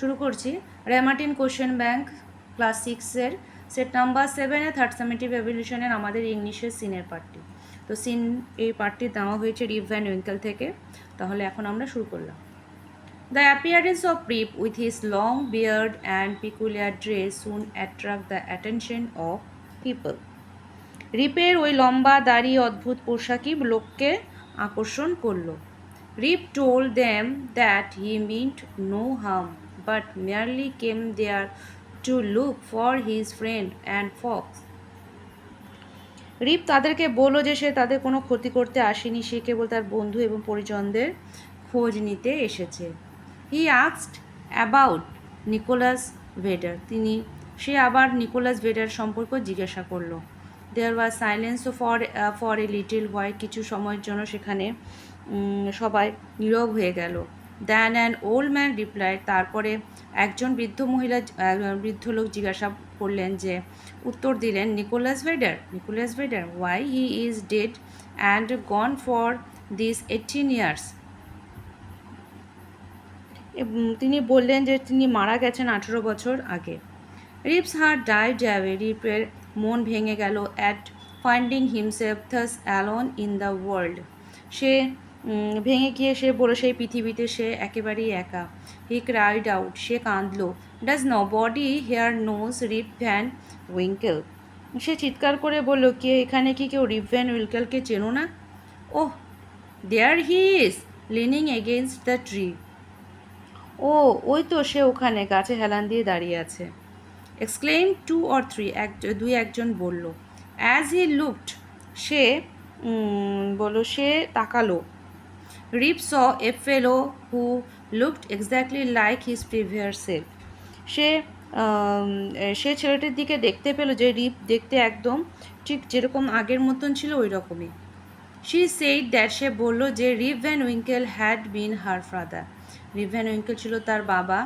শুরু করছি। র্যামাটিন কোশ্চেন ব্যাংক ক্লাস সিক্সের সেট নাম্বার সেভেনে থার্ড সামেটিভ এভলিউশনের আমাদের ইংলিশের সিনের পার্টটি তো সিন এই পার্টটি দেওয়া হয়েছে রিপ ভ্যান উইঙ্কেল থেকে। তাহলে এখন আমরা শুরু করলাম। The appearance of Rip with his long beard and peculiar dress soon attract the attention of people রিপের ওই লম্বা, দাড়ি, অদ্ভুত পোশাকই লোককে আকর্ষণ করল। Rip told them that he meant no harm but merely came there to look for his friend and folks Rip তাদেরকে বলল যে সে তাদের কোনো ক্ষতি করতে আসেনি, সে কেবল তার বন্ধু এবং পরিজনদের খোঁজ নিতে এসেছে। হি আক্সড অ্যাবাউট নিকোলাস ভেডার। তিনি, সে আবার নিকোলাস ভেডার সম্পর্ক জিজ্ঞাসা করল। There was silence for for a little while কিছু সময়ের জন্য সেখানে সবাই নীরব হয়ে গেল। Then an old man replied তারপরে একজন বৃদ্ধ মহিলা বৃদ্ধ লোক জিজ্ঞাসা করলেন যে উত্তর দিলেন Nicholas Vedder Nicholas Vedder why he is dead and gone for this eighteen years তিনি বললেন যে তিনি মারা গেছেন আঠেরো বছর আগে। রিপস হার ডাইড অ্যাওয়ে রিপের মন ভেঙে গেল at finding himself thus alone in the world সে ভেঙে গিয়ে সে বলে সেই পৃথিবীতে সে একেবারেই একা। হি ক্রাইড আউট, সে কাঁদলো। Does nobody here knows Rip Van Winkle সে চিৎকার করে বলল, কে, এখানে কি কেউ রিপ ভ্যান উইঙ্কেলকে চেনো না? ওহ there he is leaning against the tree ও, ওই তো সে ওখানে, গাছে হেলান দিয়ে দাঁড়িয়ে আছে। এক্সক্লেম টু অর থ্রি এক, দুই একজন বলল। অ্যাজ হি লুকড সে বলল, সে তাকালো। Rip saw a fellow who looked exactly like his previous self সে সে ছেলেটির দিকে দেখতে পেল যে রিপ দেখতে একদম ঠিক যেরকম আগের মতন ছিল ওই রকমই শি সেইড দ্যাট সে বলল যে Rip Van Winkle had been her father Rip Van Winkle ছিল তার বাবা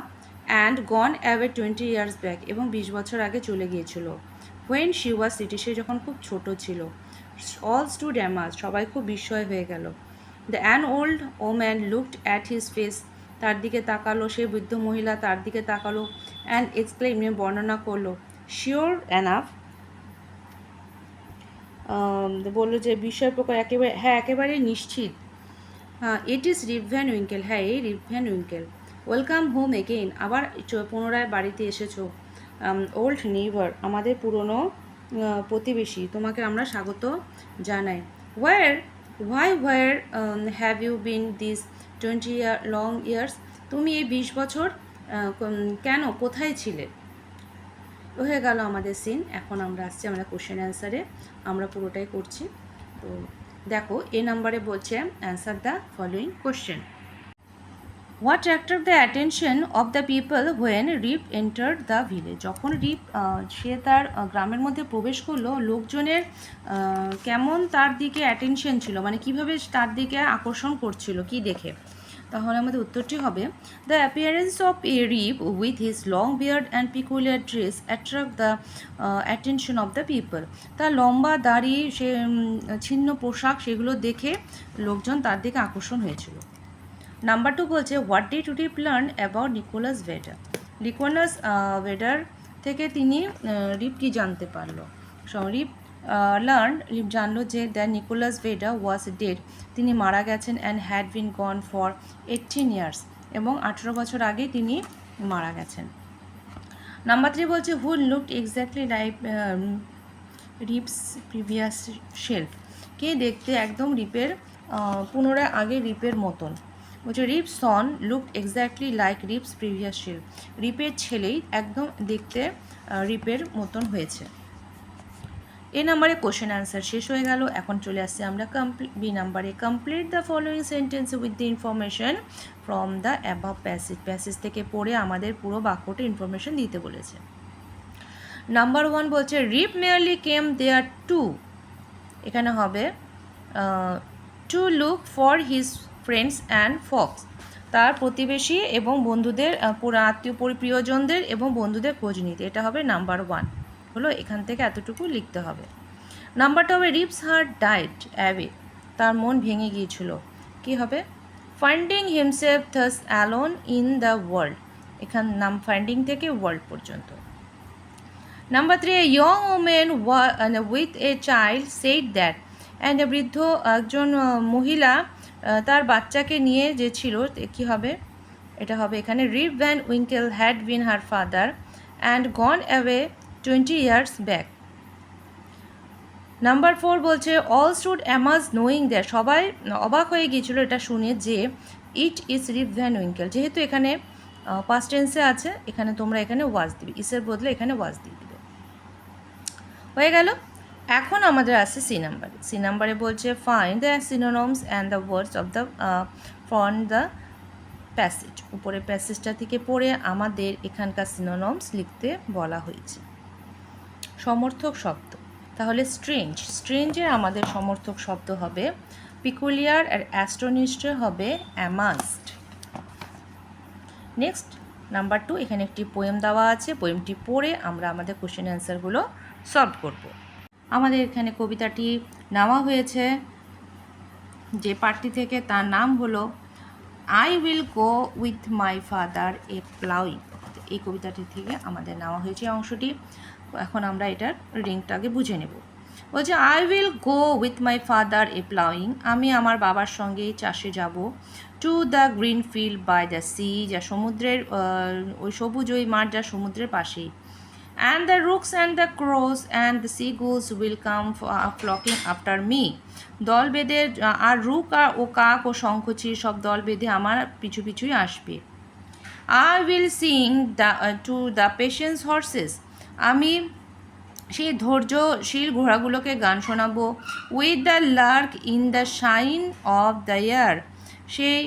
and gone away twenty years back এবং বিশ বছর আগে চলে গিয়েছিল। হোয়েন শি ওয়াজ সিটি সে যখন খুব ছোট ছিল। অল স্টু ড্যামাজ সবাই খুব বিস্ময় হয়ে গেল। The an old oh man looked at his face তার দিকে তাকালো সে বৃদ্ধ মহিলা তার দিকে তাকালো অ্যান্ড এক্সপ্লেন বর্ণনা করল। শিওর অ্যানাফ বলল যে, বিষয় প্রকার একেবারে হ্যাঁ একেবারে নিশ্চিত। It is Rip Van Winkle হ্যাঁ এই Rip Van Winkle welcome home again আবার পুনরায় বাড়িতে এসেছ। ওল্ড নেইবার আমাদের পুরনো প্রতিবেশী, তোমাকে আমরা স্বাগত জানাই। Where why where have you been this twenty year long years তুমি এই বিশ বছর কেন, কোথায় ছিলে? হয়ে গেল আমাদের সিন এখন আমরা আসছি আমরা কোশ্চেন অ্যান্সারে আমরা পুরোটাই করছি। তো দেখো, এ নাম্বারে বলছে answer the following question what attract the attention of the people when Rip enter the village যখন রিপ সে তার গ্রামের মধ্যে প্রবেশ করল, লোকজনের কেমন তার দিকে অ্যাটেনশন ছিল? মানে কীভাবে তার দিকে আকর্ষণ করছিল? কি দেখে? তাহলে আমাদের উত্তরটি হবে the appearance of a Rip with his long beard and peculiar dress attract the attention of the people তার লম্বা দাড়ি, সে ছিন্ন পোশাক, সেগুলো দেখে লোকজন তার দিকে আকর্ষণ হয়েছিল। নাম্বার টু বলছে what did to Rip learn about Nicholas Vedder Nicholas Vedder থেকে তিনি রিপ কি জানতে পারল? রিপ লার্ন রিপ জানলো যে the Nicholas Vedder was dead তিনি মারা গেছেন and had been gone for eighteen years এবং আঠেরো বছর আগে তিনি মারা গেছেন। নাম্বার থ্রি বলছে who looked exactly like Rip's previous self কে দেখতে একদম রিপের পুনরায় আগে রিপের মতন? বলছে Rip son look exactly like Rip's previous self রিপের ছেলেই একদম দেখতে রিপের মতন হয়েছে। এ নাম্বারে কোশ্চেন অ্যান্সার শেষ হয়ে গেল। এখন চলে আসছে আমরা কমপ্লি বি নাম্বারে complete the following sentence with the information from the above passage passage থেকে পড়ে আমাদের পুরো বাক্যটা ইনফরমেশন দিতে বলেছে। নাম্বার ওয়ান বলছে রিপ মেয়ারলি কেম দেয়ার টু এখানে হবে to look for his friends and folks তার প্রতিবেশী এবং বন্ধুদের আত্মীয় পরি- প্রিয়জনদের এবং বন্ধুদের খোঁজ নিতে। এটা হবে নাম্বার ওয়ান হলো এখান থেকে এতটুকু লিখতে হবে। নাম্বারটা হবে রিপস হার্ট ডাইট অ্যাবে তার মন ভেঙে গিয়েছিল। কি হবে? Finding himself thus alone in the world এখান, নাম ফাইন্ডিং থেকে ওয়ার্ল্ড পর্যন্ত। Number three young women was with a child said that and বৃদ্ধ একজন মহিলা তার বাচ্চাকে নিয়ে যে ছিল কী হবে? এটা হবে এখানে Rip Van Winkle had been her father and gone away twenty years back number four বলছে all stood amazed knowing that সবাই অবাক হয়ে গিয়েছিল এটা শুনে যে it is Rip Van Winkle যেহেতু এখানে পাস্ট টেন্সে আছে, এখানে তোমরা এখানে ওয়াজ দিবে ইসের বদলে এখানে ওয়াজ দিয়ে দিবে। হয়ে গেল। এখন আমাদের আছে সি নাম্বারে সি নাম্বারে বলছে find the synonyms and the words of the from the passage উপরে প্যাসেজটা থেকে পড়ে আমাদের এখানকার সিনোনমস লিখতে বলা হয়েছে। সমর্থক শব্দ। তাহলে স্ট্রেঞ্জ স্ট্রেঞ্জের আমাদের সমর্থক শব্দ হবে পিকুলিয়ার আর অ্যাস্ট্রোনিস্টে হবে অ্যামাস্ট নেক্সট নাম্বার টু এখানে একটি পোয়েম দেওয়া আছে। পোয়েমটি পড়ে আমরা আমাদের কোশ্চেন অ্যান্সারগুলো সলভ করব। আমাদের এখানে কবিতাটি নেওয়া হয়েছে। যে পার্টি থেকে তার নাম হলো I will go with my father a ploughing এই কবিতাটি থেকে আমাদের নেওয়া হয়েছে অংশটি। এখন আমরা এটার রিংটাকে বুঝে নেব। বলছে I will go with my father a ploughing আমি আমার বাবার সঙ্গে চাষে যাব। To the green field by the sea যা সমুদ্রের ওই সবুজ ওই মাঠ যা সমুদ্রের পাশেই। And the rooks and the crows and the seagulls will come flocking after me দল বেঁধে আর রুক আর ও কাক ও শঙ্খচির সব দল বেঁধে আমার পিছু পিছুই আসবে। I will sing the to the patience horses আমি সেই ধৈর্যশীল ঘোড়াগুলোকে গান শোনাবো। With the lark in the shine of the year সেই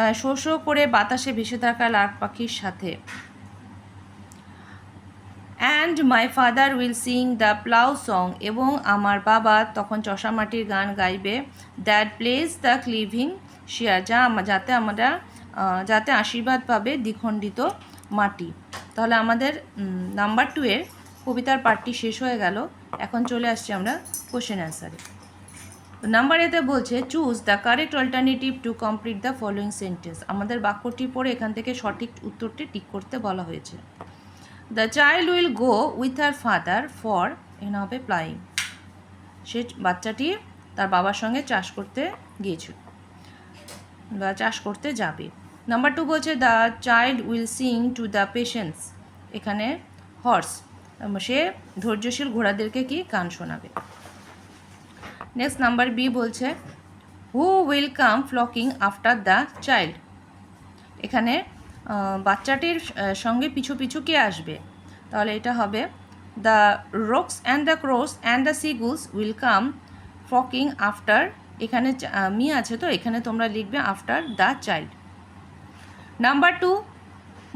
আহ, শো শো করে বাতাসে ভেসে থাকা লার্ক পাখির সাথে। And my father will sing the plough song এবং আমার বাবা তখন চষা মাটির গান গাইবে। That place the cleaving share যা যাতে আমরা যাতে আশীর্বাদ পাবে দ্বিখণ্ডিত মাটি। তাহলে আমাদের নাম্বার টু এর কবিতার পার্টটি শেষ হয়ে গেল। এখন চলে আসছি আমরা কোশ্চেন অ্যান্সারে নাম্বার এতে বলছে choose the correct alternative to complete the following sentence আমাদের বাক্যটি পড়ে এখান থেকে সঠিক উত্তরটি টিক করতে বলা হয়েছে। The child will go with her father for এখানে হবে প্লাইং সে বাচ্চাটি তার বাবার সঙ্গে চাষ করতে গিয়েছিল। বা চাষ করতে যাবে। নাম্বার টু বলছে the child will sing to the patients এখানে হর্স সে ধৈর্যশীল ঘোড়াদেরকে কি গান শোনাবে। নেক্সট নাম্বার বি বলছে who will come flocking after the child এখানে বাচ্চাটির সঙ্গে পিছু পিছু কে আসবে? তাহলে এটা হবে the rooks and the crows and the seagulls will come flocking after এখানে মি আছে তো, এখানে তোমরা লিখবে after the child number two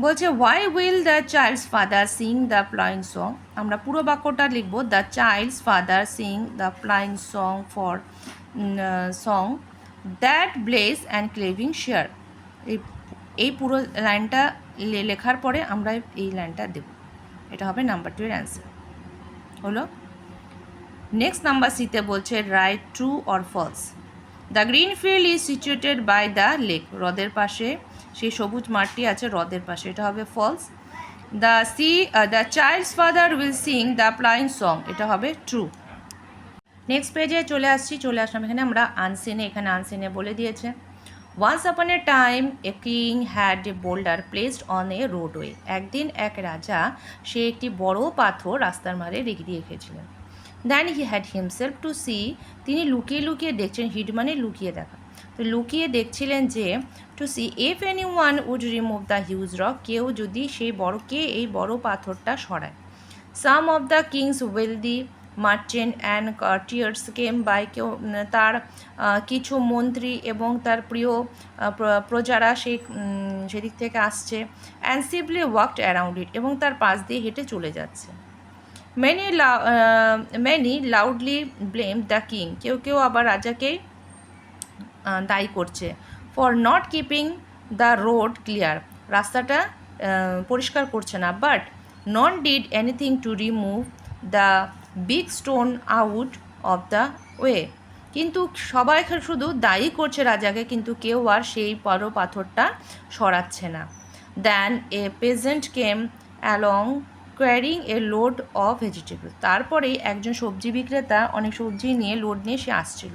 বলছে why will the child's father sing the ploughing song আমরা পুরো বাক্যটা লিখব the child's father sing the ploughing song for song that bless and cleaving share এই এই পুরো লাইনটা লেখার পরে আমরা এই লাইনটা দেব। এটা হবে নাম্বার টু এর অ্যান্সার। হলো, নেক্সট নাম্বার সিতে বলছে write true or false the green field is situated by the lake হ্রদের পাশে, সেই সবুজ মাঠটি আছে হ্রদের পাশে। এটা হবে false the C the child's father will sing the ploughing song এটা হবে ট্রু নেক্সট পেজে চলে আসছি। চলে আসলাম এখানে। আমরা আনসিনে এখানে আনসিনে বলে দিয়েছে। Once upon a time a king had a boulder placed on a roadway একদিন এক রাজা, সে একটি বড় পাথর রাস্তার মাঝে রেখে দিয়ে রেখেছিলেন then he had himself to see তিনি লুকিয়ে লুকিয়ে দেখছেন হিড মানে লুকিয়ে দেখা। তো লুকিয়ে দেখছিলেন যে to see if anyone would remove the huge rock কেউ যদি সেই বড়, কে এই বড় পাথরটা সরায়। Some of the king's wealthy merchant and courtiers came by কেউ তার কিছু মন্ত্রী এবং তার প্রিয় প্রজারা সেই সেদিক থেকে আসছে and simply walked around it এবং তার পাশ দিয়ে হেঁটে চলে যাচ্ছে। Many many loudly blame the king কেউ কেউ আবার রাজাকে দায়ী করছে। For not keeping the road clear রাস্তাটা পরিষ্কার করছে না। But none did anything to remove the big stone out of the way কিন্তু সবাই শুধু দায়ী করছে রাজাকে, কিন্তু কেউ আর সেই বড় পাথরটা সরাচ্ছে না। Then a peasant came along carrying a load of vegetable তারপরেই একজন সবজি বিক্রেতা অনেক সবজি নিয়ে লোড নিয়ে সে আসছিল।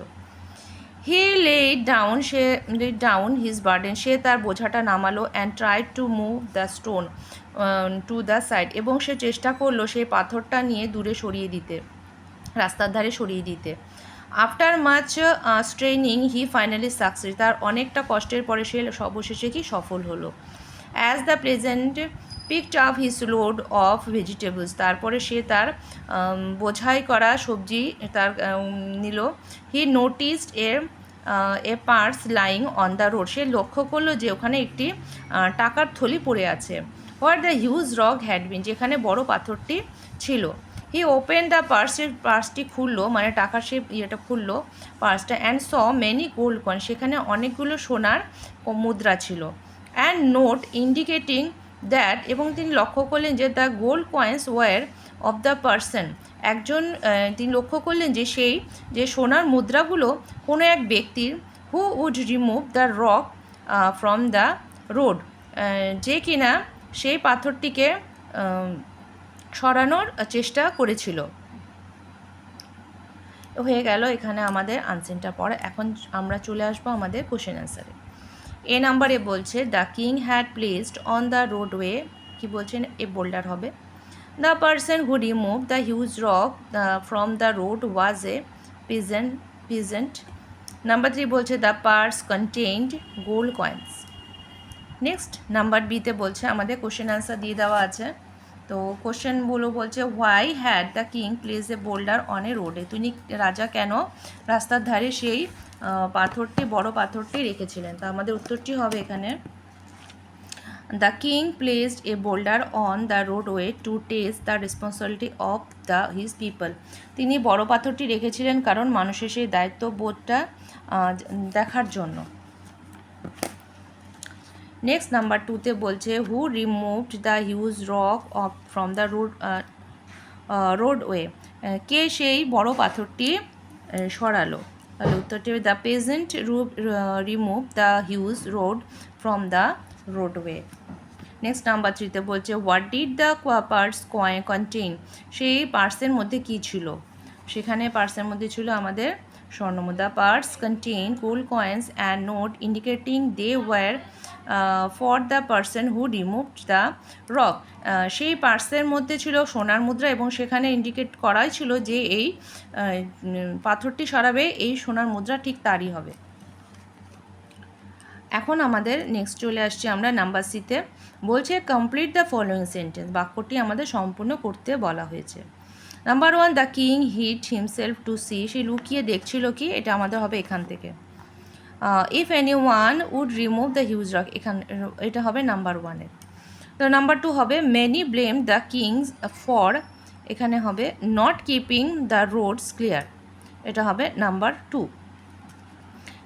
হি লে ডাউন সে লে ডাউন হিজ বার্ডেন সে তার বোঝাটা নামালো and try to move the stone to the side এবং সে চেষ্টা করল সেই পাথরটা নিয়ে দূরে সরিয়ে দিতে, রাস্তার ধারে সরিয়ে দিতে। After much straining he finally success তার অনেকটা কষ্টের পরে সে অবশেষে কি সফল হলো? As the peasant picked up his load of vegetables তারপরে সে তার বোঝাই করা সবজি তার নিল। He noticed a a purse lying on the road সে লক্ষ্য করল যে ওখানে একটি টাকার থলি পড়ে আছে। What the huge rock had been যেখানে বড় পাথরটি ছিল। হি ওপেন দ্য পার্সের পার্সটি খুললো মানে টাকার সে ইয়েটা খুললো পার্সটা and saw many gold coin সেখানে অনেকগুলো সোনার মুদ্রা ছিল। অ্যান্ড নোট ইন্ডিকেটিং দ্যাট এবং তিনি লক্ষ্য করলেন যে the gold coins were of the person একজন তিনি লক্ষ্য করলেন যে সেই, যে সোনার মুদ্রাগুলো কোনো এক ব্যক্তির who would remove the rock from the road যে কিনা সেই পাথরটিকে সরানোর চেষ্টা করেছিল। হয়ে গেল এখানে আমাদের আনসেনটা পড়া। এখন আমরা চলে আসব আমাদের কোশ্চেন অ্যান্সারে এ নাম্বারে বলছে the king had placed on the roadway কি বলছেন? এ বোল্ডার হবে। The person who remove the huge rock from the road was a peasant peasant number three বলছে the purse contained gold coins next number বিতে বলছে, আমাদের question answer দিয়ে দেওয়া আছে। তো কোশ্চেনগুলো বলছে why had the king place a boulder on a রোডে তিনি রাজা কেন? রাস্তার ধারে সেই পাথরটি, বড় পাথরটি রেখেছিলেন। তো আমাদের উত্তরটি হবে এখানে। The king placed a boulder on the roadway to test the responsibility of the, his people. তিনি বড় পাথরটি রেখেছিলেন কারণ মানুষের সেই দায়িত্ববোধটা দেখার জন্য। নেক্সট, নাম্বার টুতে বলছে, who removed the huge rock off, from the road roadway. কে সেই বড় পাথরটি সরালো? উত্তরটি the peasant remove the huge road from the roadway next number থ্রিতে বলছে what did the purse coin contain সেই পার্সের মধ্যে কি ছিল? সেখানে পার্সের মধ্যে ছিল আমাদের স্বর্ণমুদ্রা purse contain gold coins and note indicating they were for the person who removed the rock সেই পার্সের মধ্যে ছিল সোনার মুদ্রা এবং সেখানে ইন্ডিকেট করাই ছিল যে এই উম, পাথরটি সরাবে এই সোনার মুদ্রা ঠিক তারই হবে। এখন আমাদের নেক্সট চলে আসছি আমরা নাম্বার সিতে বলছে কমপ্লিট দ্য ফলোয়িং সেন্টেন্স বাক্যটি আমাদের সম্পূর্ণ করতে বলা হয়েছে। Number one the king hid himself to see সে লুকিয়ে দেখছিল কি এটা আমাদের হবে এখান থেকে। If any one would remove the huge rock এখান, এটা হবে নাম্বার ওয়ানের তো নাম্বার টু হবে many blame the kings for এখানে হবে not keeping the roads clear এটা হবে নাম্বার টু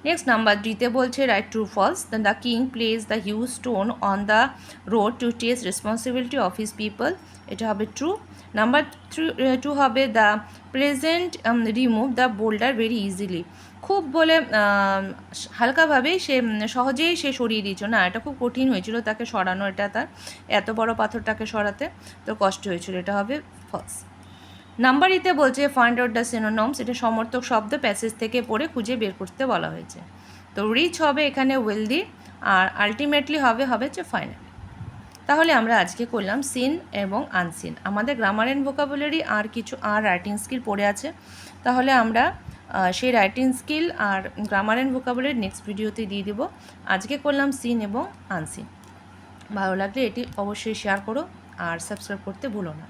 নেক্সট নাম্বার ডিতে বলছে right true false then the king place the huge stone on the road to test responsibility of his people এটা হবে true number two হবে the present remove the boulder very easily খুব বলে হালকাভাবেই সে সহজেই সে সরিয়ে দিয়েছিল। না, এটা খুব কঠিন হয়েছিল তাকে সরানো, এটা তার এত বড় পাথরটাকে সরাতে তো কষ্ট হয়েছিল। এটা হবে ফলস নাম্বার ইতে বলছে ফাইন্ড আউট দ্য সিনোনমস এটা সমর্থক শব্দ প্যাসেজ থেকে পড়ে খুঁজে বের করতে বলা হয়েছে। তো রিচ হবে এখানে ওয়েলদি আর আলটিমেটলি হবে হবে হচ্ছে ফাইনাল তাহলে আমরা আজকে করলাম সিন এবং আনসিন। আমাদের গ্রামার অ্যান্ড ভোকাবুলারি আর কিছু আর রাইটিং স্কিল পড়ে আছে। তাহলে আমরা সেই রাইটিং স্কিল আর গ্রামার অ্যান্ড ভোকাবুলারি নেক্সট ভিডিওতে দিয়ে দেবো। আজকে করলাম সিন এবং আনসিন। ভালো লাগলে এটি অবশ্যই শেয়ার করো আর সাবস্ক্রাইব করতে ভুলো না।